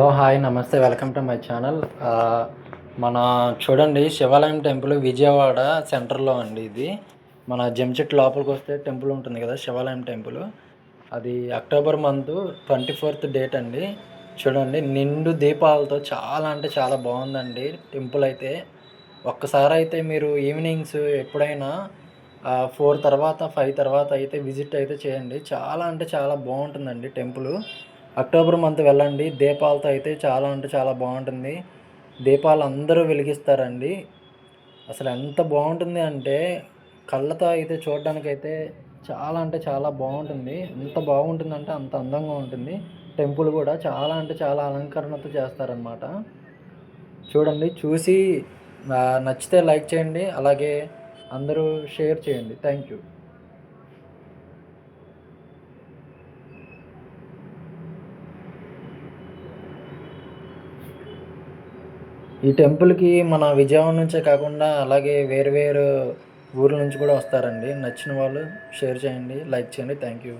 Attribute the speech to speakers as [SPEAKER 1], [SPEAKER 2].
[SPEAKER 1] Hello hi నమస్తే welcome to my channel. మన చూడండి శివాలయం టెంపుల్ విజయవాడ సెంటర్లో అండి ఇది. మన జంచెట్ లోపలికి వస్తే టెంపుల్ ఉంటుంది కదా శివాలయం టెంపుల్. అది October month twenty fourth date అండి. చూడండి నిండు దీపాలతో చాలా అంటే చాలా బాగుందండి టెంపుల్ అయితే. ఒక్కసారి అయితే మీరు ఈవినింగ్స్ ఎప్పుడైనా ఫోర్ తర్వాత ఫైవ్ తర్వాత అయితే విజిట్ అయితే చేయండి. చాలా అంటే చాలా బాగుంటుందండి టెంపుల్. అక్టోబర్ మంత్ వెళ్ళండి. దీపాలతో అయితే చాలా అంటే చాలా బాగుంటుంది. దీపాలు అందరూ వెలిగిస్తారండి. అసలు ఎంత బాగుంటుంది అంటే కళ్ళతో అయితే చూడడానికైతే చాలా అంటే చాలా బాగుంటుంది. ఎంత బాగుంటుందంటే అంత అందంగా ఉంటుంది. టెంపుల్ కూడా చాలా అంటే చాలా అలంకరణతో చేస్తారనమాట చూడండి చూసి నచ్చితే లైక్ చేయండి. అలాగే అందరూ షేర్ చేయండి. Thank you. ఈ టెంపుల్కి మన విజయవాడ నుంచే కాకుండా అలాగే వేరు వేరు ఊర్ల నుంచి కూడా వస్తారండి. నచ్చిన వాళ్ళు షేర్ చేయండి లైక్ చేయండి. Thank you